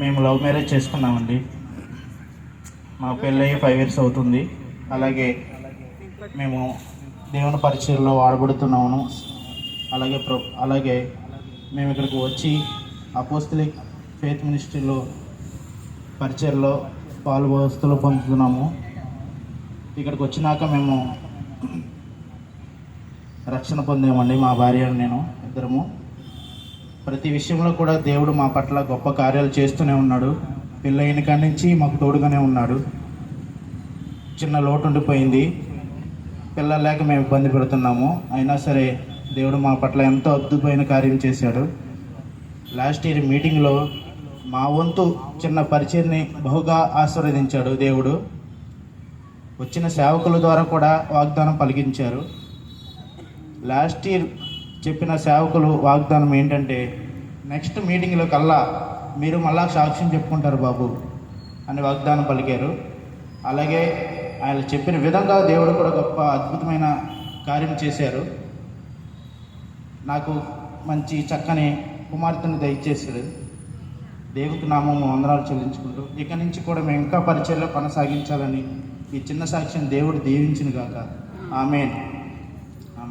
మేము love marriage చేసుకున్నామండి. మా పెళ్ళయి ఫైవ్ ఇయర్స్ అవుతుంది. అలాగే మేము దేవుని పరిచయంలో వాడబడుతున్నాము అలాగే ప్ర అలాగే మేము ఇక్కడికి వచ్చి అపోస్తలిక్ ఫేత్ మినిస్ట్రీలో పరిచయంలో పాల్గొస్తులు పొందుతున్నాము. ఇక్కడికి వచ్చినాక మేము రక్షణ పొందామండి మా భార్య నేను ఇద్దరము. ప్రతి విషయంలో కూడా దేవుడు మా పట్ల గొప్ప కార్యాలు చేస్తూనే ఉన్నాడు. పెళ్ళైన కాడి నుంచి మాకు తోడుగానే ఉన్నాడు. చిన్న లోటు ఉండిపోయింది. పిల్లలు లేక మేము ఇబ్బంది పెడుతున్నాము. అయినా సరే దేవుడు మా పట్ల ఎంతో అద్భుతమైన కార్యం చేశాడు. లాస్ట్ ఇయర్ మీటింగ్లో మా వంతు చిన్న పరిచయాన్ని బహుగా ఆశీర్వదించాడు దేవుడు. వచ్చిన సేవకుల ద్వారా కూడా వాగ్దానం పలికించారు. లాస్ట్ ఇయర్ చెప్పిన సేవకులు వాగ్దానం ఏంటంటే నెక్స్ట్ మీటింగ్లో కల్లా మీరు మళ్ళా సాక్ష్యం చెప్పుకుంటారు బాబు అని వాగ్దానం పలికారు. అలాగే ఆయన చెప్పిన విధంగా దేవుడు కూడా గొప్ప అద్భుతమైన కార్యం చేశారు. నాకు మంచి చక్కని కుమార్తెను దయచేశాడు దేవుడికి నామము వందనాలు చెల్లించుకుంటూ ఇక నుంచి కూడా మేము ఇంకా పరిచయంలో కొనసాగించాలని ఈ చిన్న సాక్ష్యం దేవుడు దీవించిన గాక. ఆమెను.